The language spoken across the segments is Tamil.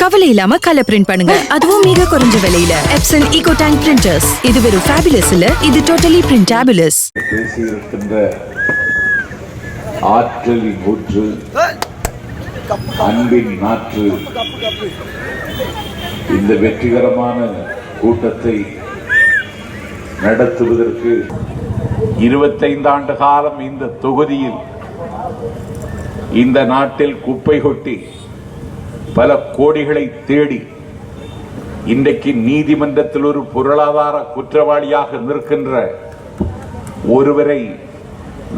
கவலை இல்லாம கலர் பிரிண்ட் பண்ணுங்க. அதுவும் மிக குறைஞ்ச விலையில. எப்சன் ஈகோ டேங்க் பிரிண்டர்ஸ் இது வெறும் ஃபேபுலஸ் இல்ல இது டோட்டலி பிரிண்டபிளஸ் பேசியிருக்கின்ற ஊற்று அன்பின் நாற்று இந்த வெற்றிகரமான கூட்டத்தை நடத்துவதற்கு இருபத்தைந்து ஆண்டு காலம் இந்த தொகுதியில் இந்த நாட்டில் குப்பை கொட்டி பல கோடிகளை தேடி இன்றைக்கு நீதிமன்றத்தில் ஒரு பொருளாதார குற்றவாளியாக நிற்கின்ற ஒருவரை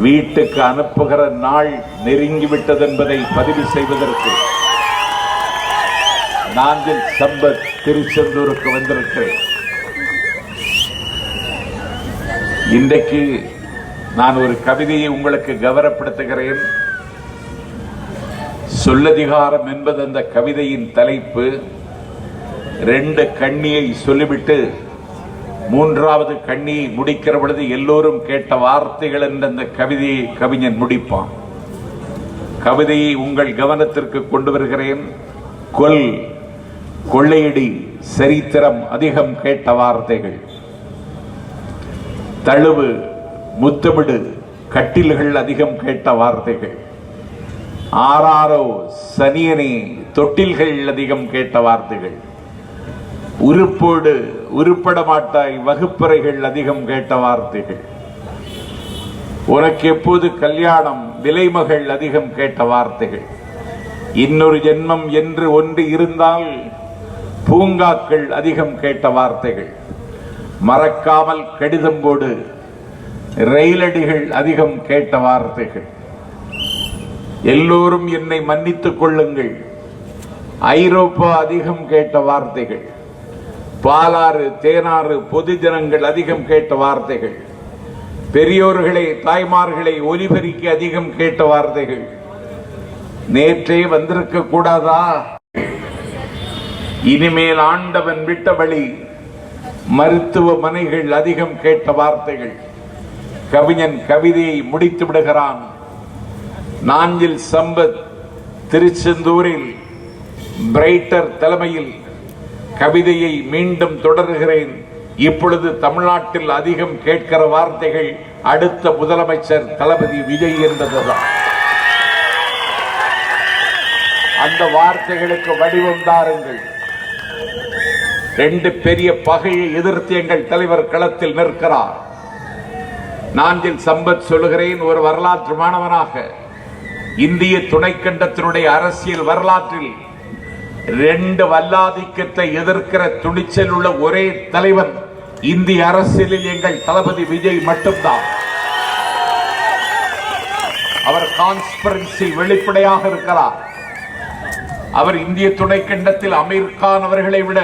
வீட்டுக்கு அனுப்புகிற நாள் நெருங்கிவிட்டது என்பதை பதிவு செய்வதற்கு நாங்கள் சம்பத் திருச்செந்தூருக்கு வந்திருக்கிறேன். இன்றைக்கு நான் ஒரு கவிதையை உங்களுக்கு கௌரவப்படுத்துகிறேன் சொல்லதிகாரம் என்பது அந்த கவிதையின் தலைப்பு. ரெண்டு கண்ணியை சொல்லிவிட்டு மூன்றாவது கண்ணியை முடிக்கிற பொழுது எல்லோரும் கேட்ட வார்த்தைகள் என்ற அந்த கவிதையை கவிஞன் முடிப்பான். கவிதையை உங்கள் கவனத்திற்கு கொண்டு வருகிறேன். கொல் கொள்ளையடி சரித்திரம் அதிகம் கேட்ட வார்த்தைகள். தழுவு முத்தமிடு கட்டில்கள் அதிகம் கேட்ட வார்த்தைகள். ஆறாரோ சனியனே தொட்டில்கள் அதிகம் கேட்ட வார்த்தைகள். உருப்போடு உருப்பட மாட்டாய் வகுப்பறைகள் அதிகம் கேட்ட வார்த்தைகள். உனக்கு எப்போது கல்யாணம் விலைமகள் அதிகம் கேட்ட வார்த்தைகள். இன்னொரு ஜென்மம் என்று ஒன்று இருந்தால் பூங்காக்கள் அதிகம் கேட்ட வார்த்தைகள். மறக்காமல் கடிதம் போடு ரயிலடிகள் அதிகம் கேட்ட வார்த்தைகள். எல்லோரும் என்னை மன்னித்துக் கொள்ளுங்கள். ஐரோப்பா அதிகம் கேட்ட வார்த்தைகள். பாலாறு தேனாறு பொதுஜனங்கள் அதிகம் கேட்ட வார்த்தைகள். பெரியோர்களை தாய்மார்களை ஒலிபெருக்கி அதிகம் கேட்ட வார்த்தைகள். நேற்றே வந்திருக்க கூடாதா? இனிமேல் ஆண்டவன் விட்ட வழி மருத்துவமனைகள் அதிகம் கேட்ட வார்த்தைகள். கவிஞன் கவிதையை முடித்து விடுகிறான். நாஞ்சில் சம்பத் திருச்செந்தூரில் பிரைட்டர் தலைமையில் கவிதையை மீண்டும் தொடர்கிறேன். இப்பொழுது தமிழ்நாட்டில் அதிகம் கேட்கிற வார்த்தைகள் அடுத்த முதலமைச்சர் தளபதி விஜய் என்பதுதான். அந்த வார்த்தைகளுக்கு வடிவம் தாருங்கள். ரெண்டு பெரிய பகையை எதிர்த்து எங்கள் தலைவர் களத்தில் நிற்கிறார். நாஞ்சில் சம்பத் சொல்லுகிறேன் ஒரு வரலாற்று மாணவனாக. இந்திய துணைக்கண்டத்தினுடைய அரசியல் வரலாற்றில் ரெண்டு வல்லாதிக்கத்தை எதிர்க்கிற துணிச்சல் உள்ள ஒரே தலைவன் இந்திய அரசியலில் எங்கள் தளபதி விஜய் மட்டும்தான். அவர் கான்ஸ்பரன்சி வெளிப்படையாக இருக்கிறார். அவர் இந்திய துணைக்கண்டத்தில் அமீர் கான் அவர்களை விட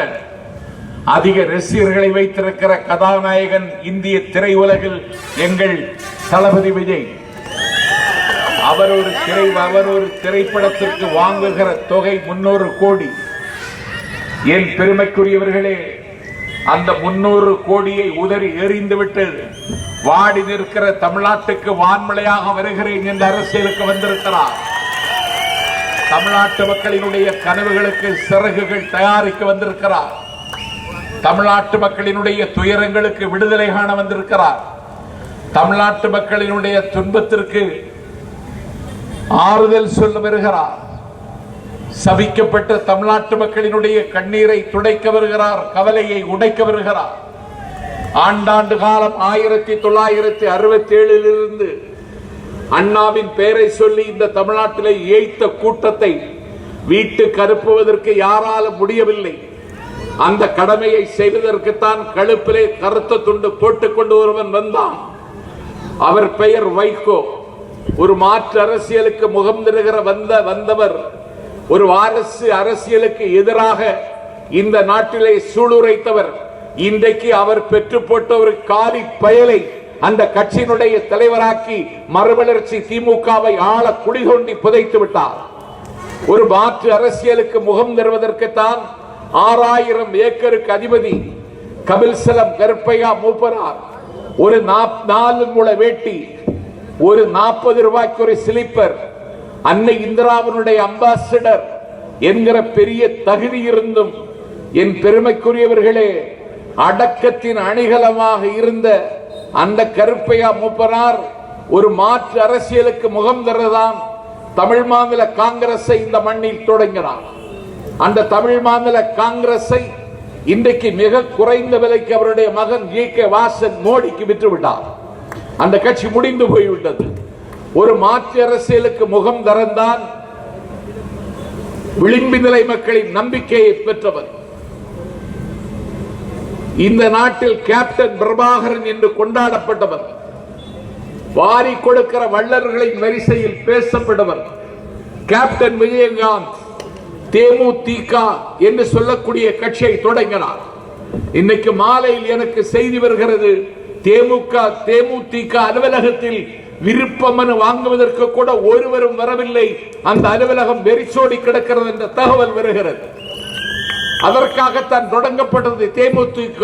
அதிக ரசிகர்களை வைத்திருக்கிற கதாநாயகன் இந்திய திரையுலகில் எங்கள் தளபதி விஜய். அவர் ஒரு திரை அவர் ஒரு திரைப்படத்திற்கு வாங்குகிற தொகை முன்னூறு கோடி. என் பெருமைக்குரியவர்களே அந்த முன்னூறு கோடியை உதறி எறிந்துவிட்டு வாடி நிற்கிற தமிழ்நாட்டுக்கு வான்மழையாக வருகிறேன் என்ற அரசியலுக்கு வந்திருக்கிறார். தமிழ்நாட்டு மக்களினுடைய கனவுகளுக்கு சிறகுகள் தயாரிக்க வந்திருக்கிறார். தமிழ்நாட்டு மக்களினுடைய துயரங்களுக்கு விடுதலை காண வந்திருக்கிறார். தமிழ்நாட்டு மக்களினுடைய துன்பத்திற்கு ஆறுதல் சொல்ல வருகிறார். சபிக்கப்பட்ட தமிழ்நாட்டு மக்களினுடைய கண்ணீரை துடைக்க வருகிறார் கவலையை உடைக்க வருகிறார். ஆண்டாண்டு காலம் ஆயிரத்தி தொள்ளாயிரத்தி அறுபத்தி ஏழில் இருந்து அண்ணாவின் பெயரை சொல்லி இந்த தமிழ்நாட்டிலே ஏய்த்த கூட்டத்தை வீட்டு கருப்புவதற்கு யாராலும் முடியவில்லை. அந்த கடமையை செய்வதற்குத்தான் கழுப்பிலே கருத்த துண்டு போட்டுக்கொண்டு ஒருவன் வந்தான். அவர் பெயர் வைகோ. ஒரு மாற்று அரசியலுக்கு முகம் தருகிற வந்த வந்தவர். ஒரு வாரசு அரசியலுக்கு எதிராக இந்த நாட்டிலே சூளுரைத்தவர். இன்றைக்கு அவர் பெற்று போட்ட ஒரு காலி பயலை அந்த கட்சியினுடைய தலைவராக்கி மறுமலர்ச்சி திமுகவை ஆள குடிகொண்டி புதைத்து விட்டார். ஒரு மாற்று அரசியலுக்கு முகம் தருவதற்குத்தான் ஆறாயிரம் ஏக்கருக்கு அதிபதி கபில்சலம் கருப்பையா மூப்பனார். ஒரு நாப்- நாலு முள வேட்டி ஒரு நாற்பது ரூபாய்க்கு ஒரு ஸ்லிப்பர் அன்னை இந்திராவினுடைய அம்பாசிடர் என்கிற பெரிய தகுதி இருந்தும் என் பெருமைக்குரியவர்களே அடக்கத்தின் அணிகலமாக இருந்த அந்த கருப்பையா மூப்பனார் ஒரு மாற்று அரசியலுக்கு முகம் தரதான் தமிழ் மாநில காங்கிரஸை இந்த மண்ணில் தொடங்கினார். அந்த தமிழ் மாநில காங்கிரஸை இன்றைக்கு மிக குறைந்த விலைக்கு அவருடைய மகன் ஜி கே வாசன் மோடிக்கு விற்றுவிட்டார். அந்த கட்சி முடிந்து போய்விட்டது. ஒரு மாற்று அரசியலுக்கு முகம் தரந்தான் விளிம்பு நிலை மக்களின் நம்பிக்கையை பெற்றவர். இந்த நாட்டில் கேப்டன் பிரபாகரன் என்று கொண்டாடப்பட்டவர். வாரி கொடுக்கிற வல்லர்களின் வரிசையில் பேசப்பட்டவர். கேப்டன் விஜயகாந்த். தேமுதிக என்று சொல்லக்கூடிய கட்சியை தொடங்கினார். இன்னைக்கு மாலையில் எனக்கு செய்தி வருகிறது தேமுக தேமுதிக அலுவலகத்தில் விருப்பமனு வாங்குவதற்கு கூட ஒருவரும் வரவில்லை. அந்த அலுவலகம் வெறிச்சோடி கிடக்கிறது என்ற தகவல் வருகிறது. அதற்காகத்தான் தொடங்கப்பட்டது தேமுதிக.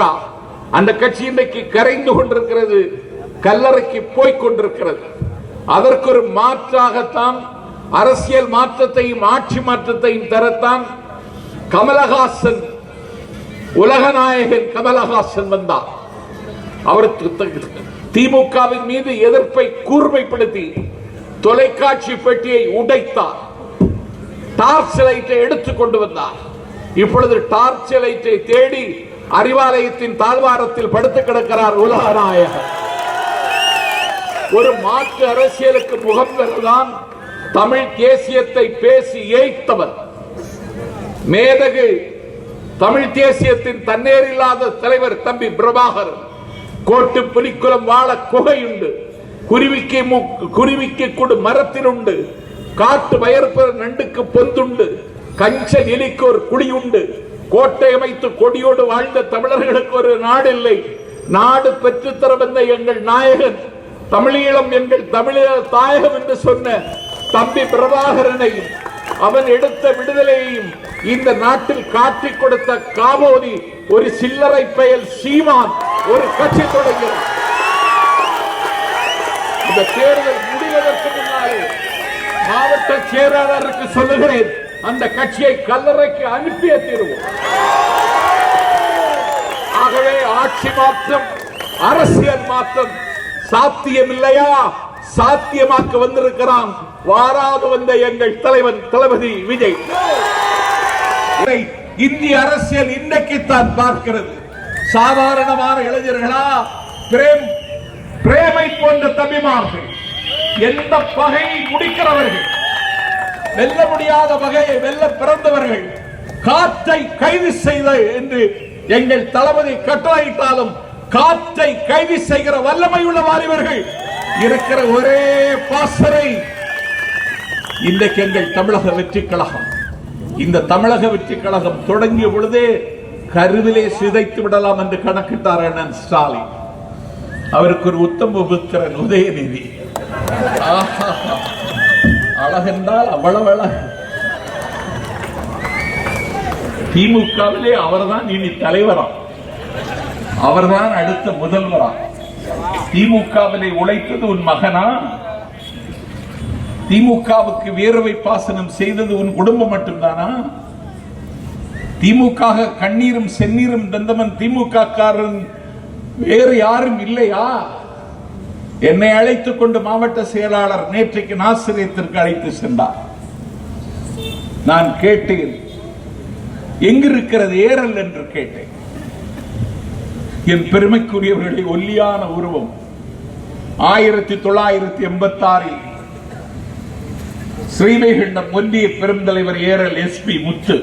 அந்த கட்சி இன்றைக்கு கரைந்து கொண்டிருக்கிறது கல்லறைக்கு போய்க் கொண்டிருக்கிறது. அதற்கு ஒரு மாற்றாகத்தான் அரசியல் மாற்றத்தையும் ஆட்சி மாற்றத்தையும் தரத்தான் கமலஹாசன் உலகநாயகன் கமலஹாசன் வந்தார். அவர் திமுகவின் மீது எதிர்ப்பை கூர்மைப்படுத்தி தொலைக்காட்சி பெட்டியை உடைத்தார். டார்ச் லைட்டை எடுத்துக் கொண்டு வந்தார். இப்பொழுது டார்ச் லைட்டை தேடி அறிவாலயத்தின் தாழ்வாரத்தில் படுத்து கிடக்கிறார் உலகநாயகர் ஒரு மாற்று அரசியலுக்கு முகம் பெறதான் தமிழ் தேசியத்தை பேசி ஏய்த்தவர். மேதகு தமிழ் தேசியத்தின் தன்னேறில்லாத தலைவர் தம்பி பிரபாகர். கோட்டு புலிக்குளம் வாழ குகையுண்டு. குருவிக்கு மு- குருவிக்கு கொடு மரத்தில் உண்டு காட்டு வயற்பு நண்டுக்கு பொந்துண்டு. கஞ்ச நிலைக்கு ஒரு குடியுண்டு. கோட்டை அமைத்து கொடியோடு வாழ்ந்த தமிழர்களுக்கு ஒரு நாடு இல்லை நாடு பெற்றுத்தர வந்த எங்கள் நாயகன். தமிழீழம் எங்கள் தமிழீழ தாயகம் என்று சொன்ன தம்பி பிரபாகரனையும் அவன் எடுத்த விடுதலையையும் இந்த நாட்டில் காட்டிக் கொடுத்த காவோதி ஒரு சில்லறை பெயல் சீமான் ஒரு கட்சி தொடங்கிறார் இந்த தேர்தல் முடிவதற்கு முன்னாலே மாவட்ட செயலாளருக்கு சொல்லுகிறேன் அந்த கட்சியை கல்லறைக்கு அனுப்பிய தீர்வோம். ஆகவே ஆட்சி மாற்றம் அரசியல் மாற்றம் சாத்தியம் இல்லையா சாத்தியமாக்க வந்திருக்கிறான். வாராது வந்த எங்கள் தலைவன் தளபதி விஜய். இந்திய அரசியல் இன்றைக்குத்தான் பார்க்கிறது. சாதாரணமான இளைஞர்களா பிரேம் பிரேமை போன்ற தம்பிமார்கள். எந்த பகை முடிக்கிறவர்கள். வெல்ல முடியாத வகையை வெல்ல பிறந்தவர்கள். காற்றை கைது செய்த என்று எங்கள் தளபதி கட்டளையிட்டாலும் காற்றை கைது செய்கிற வல்லமை உள்ள வாலிபர்கள் இருக்கிற ஒரே பாசறை. இன்றைக்கு எங்கள் தமிழக வெற்றி கழகம் இந்த தமிழக வெற்றி கழகம் தொடங்கிய பொழுதே கருவிலே சிதைத்து விடலாம் என்று கணக்கிட்டார் அண்ணன் ஸ்டாலின். அவருக்கு ஒரு உத்தம புத்திரன் உதயநிதி. ஆஹா. அழகென்றால் அவ்வளவு அழகு திமுகவிலே அவர்தான் இனி தலைவரா அவர்தான் அடுத்த முதல்வரா திமுகவிலே உழைத்தது உன் மகனா? திமுகவுக்கு வேர்வை பாசனம் செய்தது உன் குடும்பம் மட்டும்தானா? திமுக கண்ணீரும் செந்நீரும் தந்தவன் திமுக காரன் வேறு யாரும் இல்லையா? என்னை அழைத்துக் கொண்டு மாவட்ட செயலாளர் நேற்றைக்கு நாசிரியத்திற்கு அழைத்து சென்றார். நான் கேட்டேன் எங்கிருக்கிறது ஏரல் என்று கேட்டேன். என் பெருமைக்குரியவர்களை ஒல்லியான உருவம். ஆயிரத்தி தொள்ளாயிரத்தி எண்பத்தி ஆறில் ஸ்ரீவைகுண்டம் ஒன்றிய பெருந்தலைவர் ஏரல் எஸ்பி முத்து.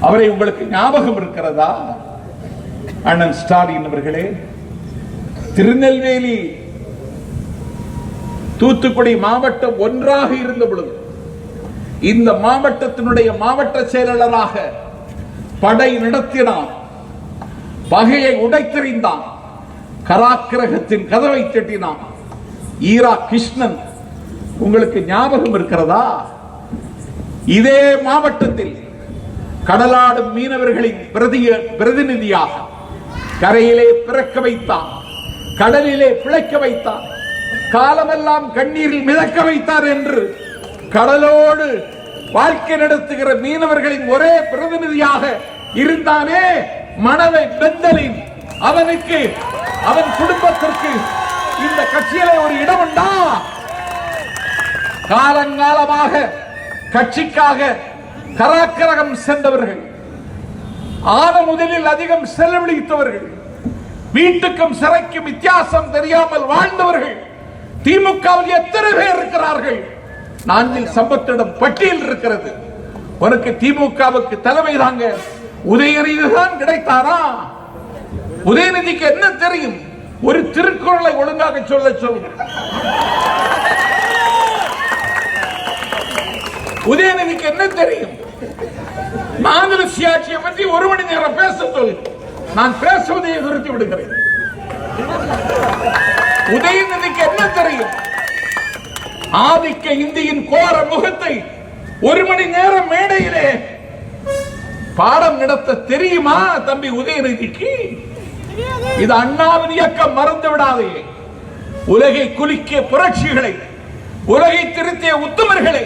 அவரை உங்களுக்கு ஞாபகம் இருக்கிறதா? அண்ணன் ஸ்டாலின் அவர்களே திருநெல்வேலி தூத்துக்குடி மாவட்டம் ஒன்றாக இருந்த பொழுது இந்த மாவட்டத்தினுடைய மாவட்ட செயலாளராக படை நடத்தினான் பகையை உடைத்தெறிந்தான். கராக்கிரகத்தின் கதவை தட்டினான். ஈரா கிருஷ்ணன் உங்களுக்கு ஞாபகம் இருக்கிறதா? இதே மாவட்டத்தில் கடலாடும் மீனவர்களின் பிரதிய பிரதிநிதியாக கரையிலே பிறக்க வைத்தான் கடலிலே பிழைக்க வைத்தான் காலமெல்லாம் கண்ணீரில் மிதக்க வைத்தார் என்று கடலோடு வாழ்க்கை நடத்துகிற மீனவர்களின் ஒரே பிரதிநிதியாக இருந்தானே மணவை பெந்தலின். அவனுக்கு அவன் குடும்பத்திற்கு இந்த கட்சியிலே ஒரு இடம் உண்டா? காலங்காலமாக கட்சிக்காக கராக்கரகம் சென்றவர்கள் ஆன முதலில் அதிகம் செலவழித்தவர்கள் வீட்டுக்கும் சிறைக்கும் வித்தியாசம் தெரியாமல் வாழ்ந்தவர்கள் திமுகவில் எத்தனை பேர் இருக்கிறார்கள்? நான்கில் சம்பத்திடம் பட்டியல் இருக்கிறது. உனக்கு திமுகவுக்கு தலைமை தாங்க உதயநிதி தான் கிடைத்தாரா? உதயநிதிக்கு என்ன தெரியும்? ஒரு திருக்குறளை ஒழுங்காக சொல்ல சொல்லு உதயநிதிக்கு என்ன தெரியும்? மாநில சுயாட்சியை பற்றி ஒரு மணி நேரம் பேச சொல்லு நான் பேசுவதை நிறுத்தி விடுகிறேன். உதயநிதிக்கு என்ன தெரியும்? ஆதிக்க இந்தியின் கோர முகத்தை ஒரு மணி நேரம் மேடையிலே பாடம் நடத்த தெரியுமா தம்பி உதயநிதிக்கு? இது அண்ணாவின் இயக்கம் மறந்து விடாதே. உலகை குலுக்கிய புரட்சிகளை உலகை திருத்திய உத்தமர்களை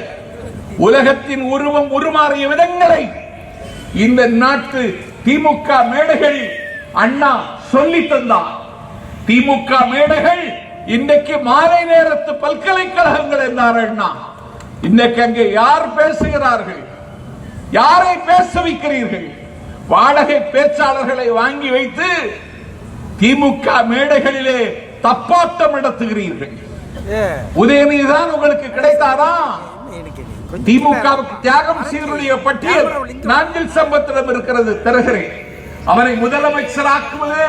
உலகத்தின் உருவம் உருமாறிய விதங்களை இந்த நாட்டு திமுக மேடைகளில் அண்ணா சொல்லி தந்தார். திமுக மேடைகள் இன்றைக்கு மாலை நேரத்து பல்கலைக்கழகங்கள் என்றார் அண்ணா. இன்னைக்கு அங்கே யார் பேசுகிறார்கள்? யாரை பேச வைக்கிறீர்கள்? வாடகை பேச்சாளர்களை வாங்கி வைத்து திமுக மேடைகளிலே தப்பாட்டம் நடத்துகிறீர்கள். உதயநிதி தான் உங்களுக்கு கிடைத்தாரா? திமுகவுக்கு தியாகம் செய்தவருடைய பட்டியல் நான்கில் சம்பத்திடம் இருக்கிறது. தருகிறேன். அவரை முதலமைச்சராக்குவதே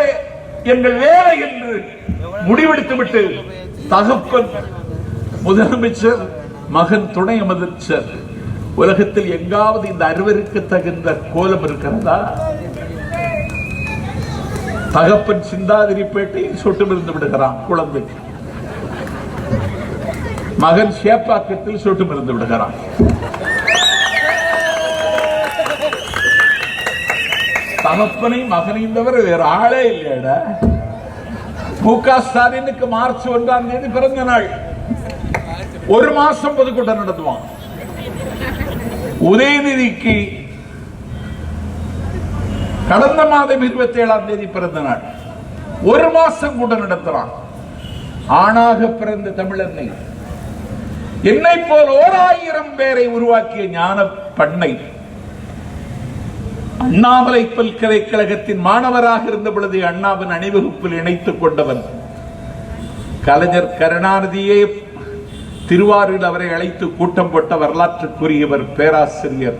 எங்கள் வேலை என்று முடிவெடுத்து விட்டு தகப்பன் முதலமைச்சர் மகன் துணை அமைச்சர். உலகத்தில் எங்காவது இந்த அறுவருக்கு தகுந்த கோலம் இருக்கிறதா? தகப்பன் சிந்தாதிரிப்பேட்டையில் சொட்டு இருந்து விடுகிறான் குழந்தைக்கு மகன் சேப்பாக்கத்தில் சொட்டு இருந்து விடுகிறான். தகப்பனை மகனையும் தவிர வேற ஆளே இல்லையட. மு க ஸ்டாலினுக்கு மார்ச் ஒன்றாம் தேதி பிறந்த நாள். ஒரு மாசம் பொதுக்கூட்டம் நடத்துவான். உதயநிதிக்கு கடந்த மாதம் இருபத்தி ஏழாம் தேதி பிறந்த நாள். ஒரு மாசம் கூட நடத்தலாம். ஆணாக பிறந்த தமிழன்னை. என்னை போல் ஓர் ஆயிரம் பேரை உருவாக்கிய ஞான பண்ணை. அண்ணாமலை பல்கலைக்கழகத்தின் மாணவராக இருந்த பொழுது அண்ணாவின் அணிவகுப்பில் இணைத்துக் கொண்டவன். கலைஞர் கருணாநிதியே திருவாரூர் அவரை அழைத்து கூட்டம் போட்ட வரலாற்றுக்குரியவர் பேராசிரியர்.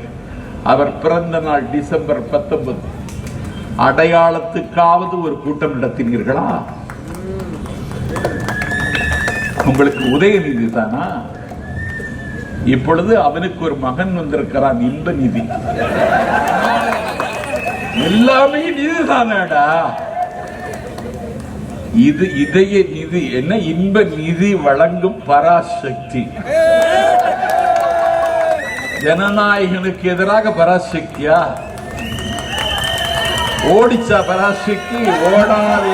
அவர் பிறந்த நாள் டிசம்பர் பத்தொன்பது. அடையாளத்துக்காவது ஒரு கூட்டம் நடத்தினீர்களா? உங்களுக்கு உதயநிதி தானா இப்பொழுது அவனுக்கு ஒரு மகன் வந்திருக்கிறான் இன்ப நிதி. எல்லாமே நிதி தானடா இது இதய நிதி என்ன? இன்ப நிதி வழங்கும் பராசக்தி. ஜனநாயகனுக்கு எதிராக பராசக்தியா? ஓடிச்சா பராசக்தி ஓடாது.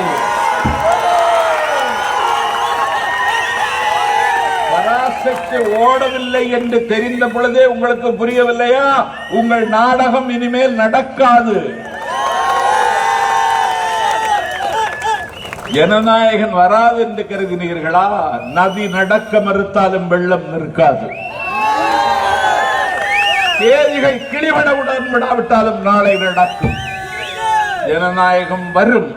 பராசக்தி ஓடவில்லை என்று தெரிந்த பொழுதே உங்களுக்கு புரியவில்லையா? உங்கள் நாடகம் இனிமேல் நடக்காது. ஜனநாயகன் வராது என்று கருதினீர்களா? நதி நடக்க மறுத்தாலும் வெள்ளம் நிற்காது. தேதிகள் கிளிவட உடன்படாவிட்டாலும் நாளை நடக்கும். ஜனநாயகம் வரும்.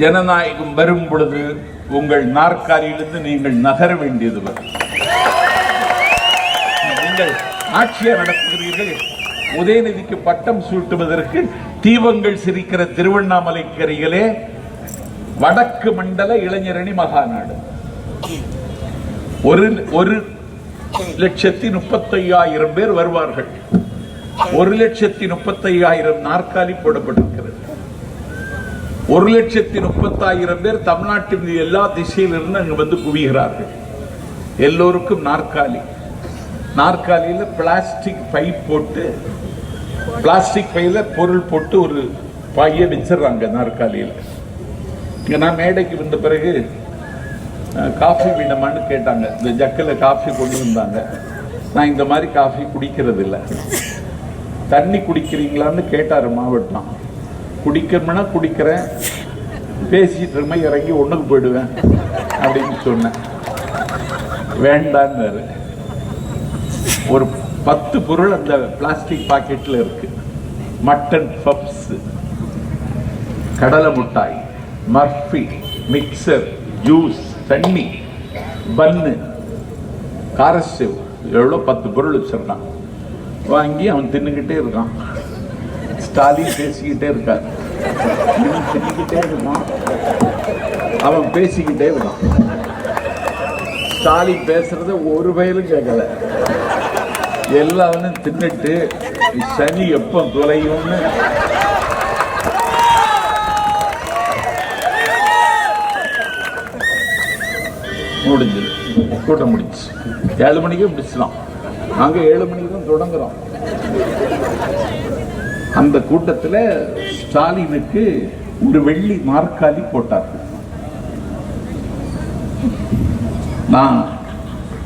ஜனநாயகம் வரும் பொழுது உங்கள் நாற்காலியிலிருந்து நீங்கள் நகர வேண்டியது வரும். நீங்கள் ஆட்சியை நடத்துகிறீர்கள். உதயநிதிக்கு பட்டம் சூட்டுவதற்கு தீபங்கள் சிரிக்கிற திருவண்ணாமலைக்கு அருகிலே வடக்கு மண்டல இளைஞரணி மகாநாடு. ஒரு ஒரு லட்சத்தி முப்பத்தையாயிரம் பேர் வருவார்கள். ஒரு லட்சத்தி முப்பத்தையாயிரம் நாற்காலி போடப்பட்டிருக்கிறது. ஒரு லட்சத்தி முப்பத்தாயிரம் பேர் தமிழ்நாட்டின் எல்லா திசையிலிருந்து அங்கு வந்து குவிகிறார்கள். எல்லோருக்கும் நாற்காலி. நாற்காலியில் பிளாஸ்டிக் பை போட்டு பிளாஸ்டிக் பையில் பொருள் போட்டு ஒரு பையை வச்சிடுறாங்க நாற்காலியில். இங்கே நான் மேடைக்கு வந்த பிறகு காஃபி வேணுமான்னு கேட்டாங்க. இந்த ஜக்கில் காஃபி கொண்டு வந்தாங்க. நான் இந்த மாதிரி காஃபி குடிக்கிறது இல்லை தண்ணி குடிக்கிறீங்களான்னு கேட்டார் மாவட்டம். குடிக்கணும்னா குடிக்கிறேன். பேசிட்டு இருமே இறங்கி ஒன்றுக்கு போயிடுவேன். அப்படின்னு சொன்னேன். வேண்டான்னு ஒரு பத்து பொருள் அந்த பிளாஸ்டிக் பாக்கெட்டில் இருக்கு. மட்டன் பப்ஸ் கடலை மிட்டாய் மர்ஃபி மிக்சர் ஜூஸ் தண்ணி பன்னு காரசேவ். எவ்வளோ பத்து பொருள் வச்சிருக்கான் வாங்கி அவன் தின்னுக்கிட்டே இருக்கான். ஸ்டாலின் பேசிக்கிட்டே இருக்கார் இவன் இருக்கான். அவன் பேசிக்கிட்டே இருக்கான். ஸ்டாலின் பேசுறத ஒரு வயலும் கேட்கல. எல்லாரும் தின்னுட்டு சனி எப்போ துளையும்னு முடிஞ்சது. கூட்டம் முடிச்சு ஏழு மணிக்கு முடிச்சிடலாம் நாங்கள் ஏழு மணிக்கு தான் தொடங்குறோம். அந்த கூட்டத்தில் ஸ்டாலினுக்கு ஒரு வெள்ளி மார்க்காலி போட்டார்கள் நான்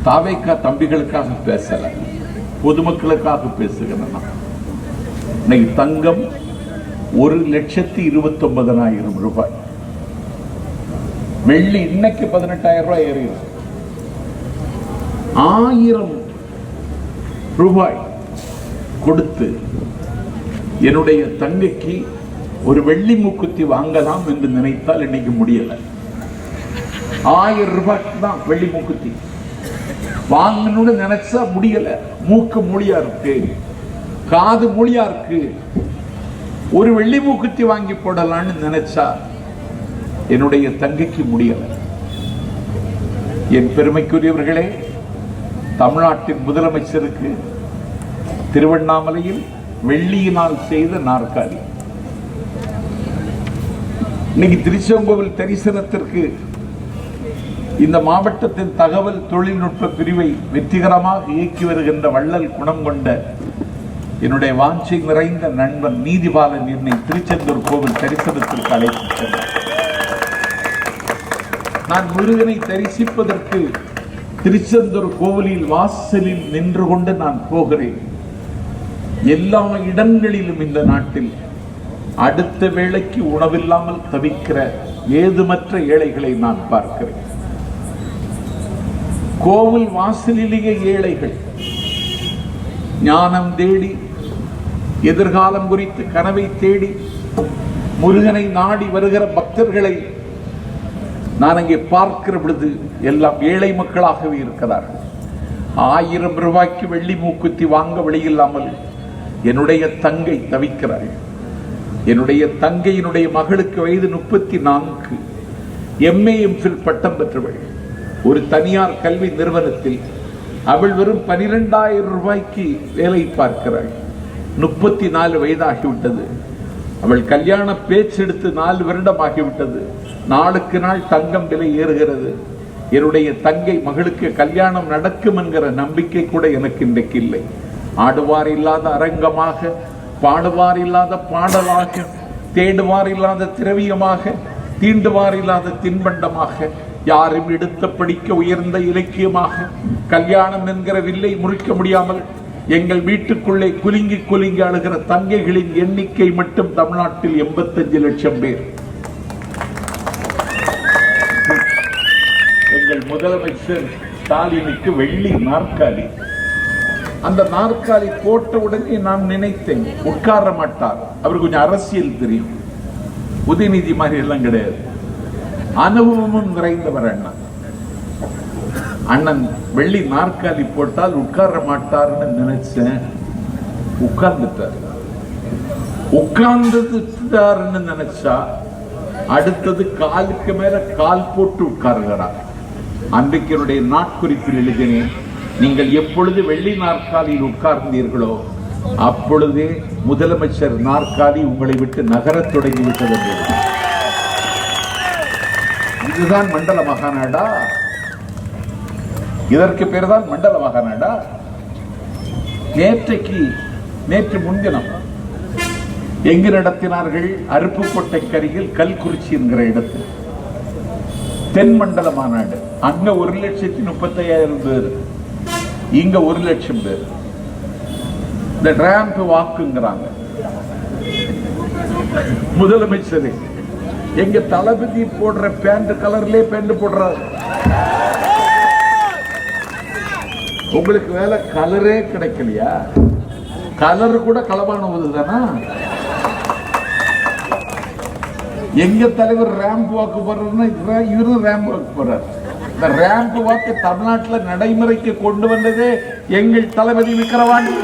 தாவேக்கா தம்பிகளுக்காக பேசல பொதுமக்களுக்காக பேசுகிறேன். நான். இன்னைக்கு தங்கம் ஒரு லட்சத்தி இருபத்தி ஒன்பதனாயிரம் ரூபாய். வெள்ளி இன்னைக்கு பதினெட்டாயிரம் ரூபாய் ஏறி ஆயிரம் ரூபாய் கொடுத்து என்னுடைய தங்கைக்கு ஒரு வெள்ளி மூக்குத்தி வாங்கலாம் என்று நினைத்தால் இன்னைக்கு முடியல. ஆயிரம் ரூபாய்க்கு தான் வெள்ளி மூக்குத்தி. வாங்கணும்னு நினைச்சா முடியல. மூக்கு மொழியா இருக்கு. காது மொழியா இருக்கு. ஒரு வெள்ளி மூக்குத்தி வாங்கி போடலாம்னு நினைச்சா என்னுடைய தங்கைக்கு முடியல. என் பெருமைக்குரியவர்களே தமிழ்நாட்டின் முதலமைச்சருக்கு திருவண்ணாமலையில் வெள்ளியினால் செய்த நாற்காலி. இன்னைக்கு திருச்செங்கோவில் தரிசனத்திற்கு இந்த மாவட்டத்தின் தகவல் தொழில்நுட்ப பிரிவை வெற்றிகரமாக இயக்கி வருகின்ற வள்ளல் குணம் கொண்ட என்னுடைய வாஞ்சி நிறைந்த நண்பன் நீதிபாலன் என்னை திருச்செந்தூர் கோவில் தரிசனத்திற்கு அழைத்து சென்றார். நான் முருகனை தரிசிப்பதற்கு திருச்செந்தூர் கோவிலில் வாசலில் நின்று கொண்டு நான் போகிறேன். எல்லா இடங்களிலும் இந்த நாட்டில் அடுத்த வேளைக்கு உணவில்லாமல் தவிக்கிற ஏதுமற்ற ஏழைகளை நான் பார்க்கிறேன். கோவில் வாசலிலேயே ஏழைகள். ஞானம் தேடி எதிர்காலம் குறித்து கனவை தேடி முருகனை நாடி வருகிற பக்தர்களை நான் அங்கே பார்க்கிற பொழுது எல்லாம் ஏழை மக்களாகவே இருக்கிறார்கள். ஆயிரம் ரூபாய்க்கு வெள்ளி மூக்குத்தி வாங்க வழியில்லாமல் என்னுடைய தங்கை தவிக்கிறாள் என்னுடைய தங்கையினுடைய மகளுக்கு வயது முப்பத்தி நான்கு எம்ஏ எம்ஃபில் பட்டம் பெற்றவள். ஒரு தனியார் கல்வி நிறுவனத்தில் அவள் வெறும் பனிரெண்டாயிரம் ரூபாய்க்கு வேலை பார்க்கிறாள். முப்பத்தி நாலு வயதாகிவிட்டது. அவள் கல்யாண பேச்செடுத்து நாலு வருடம் ஆகிவிட்டது நாளுக்கு நாள் தங்கம் விலை ஏறுகிறது. என்னுடைய தங்கை மகளுக்கு கல்யாணம் நடக்கும் என்கிற நம்பிக்கை கூட எனக்கு இன்றைக்கு இல்லை. ஆடுவார் இல்லாத அரங்கமாக பாடுவார் இல்லாத பாடலாக தேடுவார் இல்லாத திரவியமாக தீண்டுவார் இல்லாத தின்பண்டமாக யாரும் எடுத்த படிக்க உயர்ந்த இலக்கியமாக கல்யாணம் என்கிற வில்லை முறிக்க முடியாமல் எங்கள் வீட்டுக்குள்ளே குலுங்கி குலுங்கி அழுகிற தங்கைகளின் எண்ணிக்கை மட்டும் தமிழ்நாட்டில் எண்பத்தஞ்சு லட்சம் பேர். எங்கள் முதலமைச்சர் ஸ்டாலினுக்கு வெள்ளி நாற்காலி அந்த நாற்காலி போட்ட உடனே நான் நினைத்தேன் உட்கார மாட்டார். அவர் கொஞ்சம் அரசியல் தெரியும். உதயநிதி மாதிரி எல்லாம் கிடையாது. அனுபவமும் நிறைந்தவர் அண்ணா அண்ணன் வெள்ளி நாற்காலி போட்டால் உட்கார மாட்டார்னு நினைச்சேன். உட்கார்ந்துட்டார். உட்கார்ந்துட்டாருன்னு நினைச்சா அடுத்தது காலுக்கு மேல கால் போட்டு உட்காருகிறார். அன்றைக்கு என்னுடைய நாட்குறிப்பில் எழுதினேன் நீங்கள் எப்பொழுது வெள்ளி நாற்காலியில் உட்கார்ந்தீர்களோ அப்பொழுது முதலமைச்சர் நாற்காலி உங்களை விட்டு நகரத் தொடங்கிவிட்டது இதுதான் மண்டல மகாநாடா. இதற்கு பேர் தான் மண்டல மகாநாடா. நேற்றைக்கு நேற்று முன்தினம் எங்கு நடத்தினார்கள்? அருப்புக்கோட்டை கரையில் கல்குறிச்சி என்கிற இடத்தில். தென் மண்டல மாநாடு. அங்க ஒரு லட்சத்தி முப்பத்தையாயிரம் பேர். இங்க ஒரு லட்சம் பேர். இந்த ரேம்ப் வாக்குங்கிறாங்க. முதலமைச்சர் எங்க தளபதி போடுற பேண்ட் கலர்லயே பேண்ட் போடுறாரு. உங்களுக்கு வேலை கலரே கிடைக்கலையா? கலர் கூட களவான தானா? எங்க தலைவர் ரேம்ப் வாக்கு போடுறதுன்னா இவரும் ரேம்ப் வாக்கு போடுறாரு. இந்த ரேம்ப் வாக்கு தமிழ்நாட்டில் நடைமுறைக்கு கொண்டு வந்தது எங்கள் தளபதி விக்கிரவாண்டி.